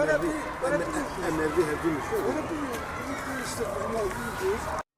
Emevi, Emevi hepimiz. Yani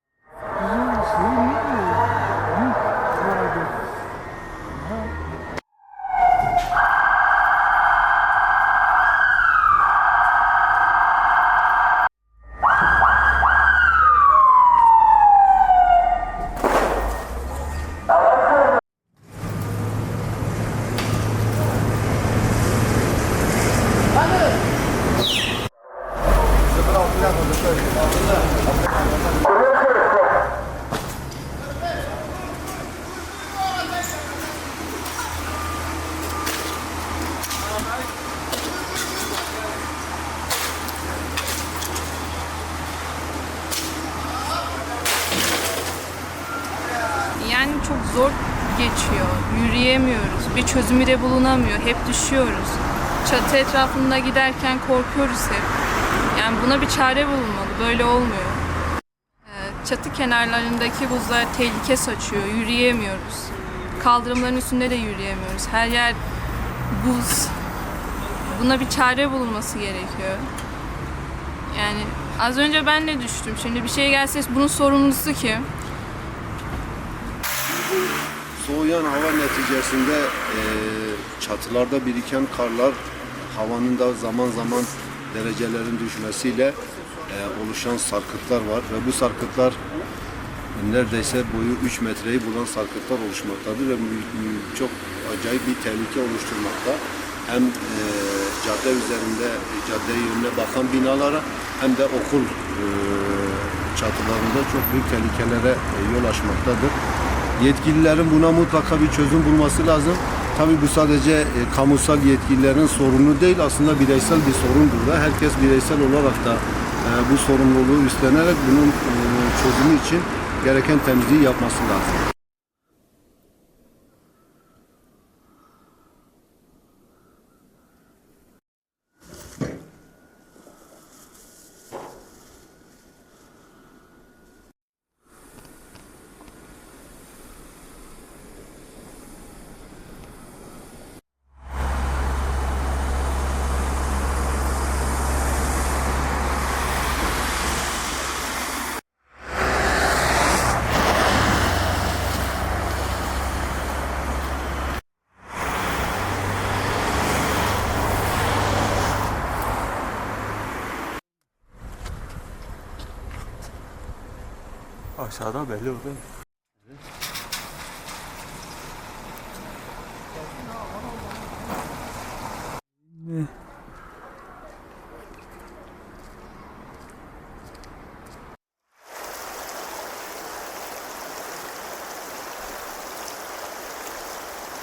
çok zor geçiyor. Yürüyemiyoruz. Bir çözümü de bulunamıyor. Hep düşüyoruz. Çatı etrafında giderken korkuyoruz hep. Yani buna bir çare bulunmalı. Böyle olmuyor. Ee, Çatı kenarlarındaki buzlar tehlike saçıyor. Yürüyemiyoruz. Kaldırımların üstünde de yürüyemiyoruz. Her yer buz. Buna bir çare bulunması gerekiyor. Yani az önce ben de düştüm. Şimdi bir şey gelse bunun sorumlusu kim? Soğuyan hava neticesinde e, çatılarda biriken karlar havanın da zaman zaman derecelerin düşmesiyle e, oluşan sarkıtlar var ve bu sarkıtlar neredeyse boyu 3 metreyi bulan sarkıtlar oluşmaktadır ve çok acayip bir tehlike oluşturmakta. Hem e, cadde üzerinde cadde yönüne bakan binalara hem de okul e, çatılarında çok büyük tehlikelere e, yol açmaktadır. Yetkililerin buna mutlaka bir çözüm bulması lazım. Tabii bu sadece e, kamusal yetkililerin sorunu değil aslında bireysel bir sorundur da herkes bireysel olarak da e, bu sorumluluğu üstlenerek bunun e, çözümü için gereken temizliği yapması lazım. Aşağıda belli oldu.